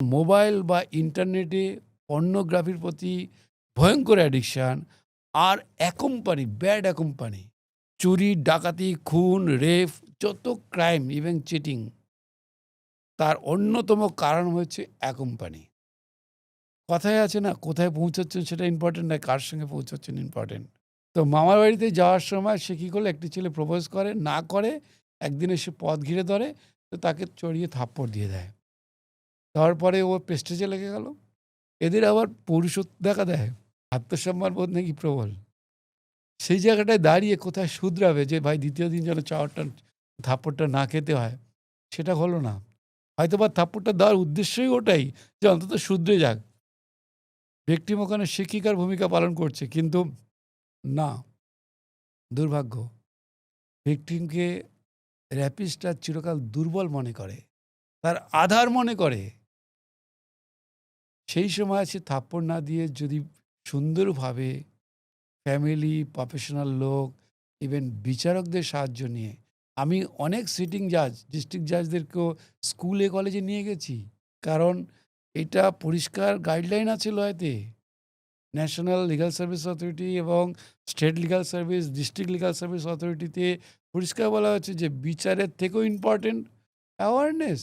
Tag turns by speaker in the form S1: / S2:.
S1: Mobile বা ইন্টারনেটে পর্নোগ্রাফির প্রতি ভয়ঙ্কর অ্যাডিকশান আর অ্যাকোম্পানি ব্যাড অ্যাকোম্পানি চুরি, ডাকাতি, খুন রেপ যত ক্রাইম ইভেন চিটিং তার অন্যতম কারণ হচ্ছে অ্যাকোম্পানি কথায় আছে না, কোথায় পৌঁছাচ্ছেন সেটা ইম্পর্টেন্ট নয়, কার সঙ্গে পৌঁছাচ্ছেন ইম্পর্টেন্ট তো মামার বাড়িতে যাওয়ার সময় সে কী করল, একটি ছেলে প্রপোজ করে, না করে, একদিন এসে পথ ঘিরে ধরে, তো তাকে চড়িয়ে থাপ্পড় দিয়ে দেয়। তারপরে ও পেস্টেজে লেগে গেল। এদের আবার পৌরুষত্ব, দেখা দেয় আত্মসম্মান বোধ নাকি প্রবল। সেই জায়গাটায় দাঁড়িয়ে কোথায় শুধরাবে যে, ভাই, দ্বিতীয় দিন যেন চাওয়ারটা, থাপ্পড়টা না খেতে হয়, সেটা হলো না। হয়তো বা থাপ্পড়টা দেওয়ার উদ্দেশ্যই ওটাই যে, অন্তত শুধরে যাক। ভিকটিম ওখানে শিক্ষিকার ভূমিকা পালন করছে, কিন্তু না। দুর্ভাগ্য। ভিকটিমকে র্যাপিস্টরা চিরকাল দুর্বল মনে করে। তার আধার মনে করে। সেই সময় সে থাপ্পড় না দিয়ে যদি সুন্দরভাবে ফ্যামিলি প্রফেশনাল লোক ইভেন বিচারকদের সাহায্য নিয়ে, আমি অনেক সিটিং জাজ ডিস্ট্রিক্ট জাজদেরকেও স্কুলে কলেজে নিয়ে গেছি। কারণ এটা পরিষ্কার গাইডলাইন আছে লয়তে। ন্যাশনাল লিগাল সার্ভিস অথরিটি এবং state legal service district legal service অথরিটিতে পরিষ্কার বলা হচ্ছে যে বিচারের থেকেও ইম্পর্টেন্ট অ্যাওয়ারনেস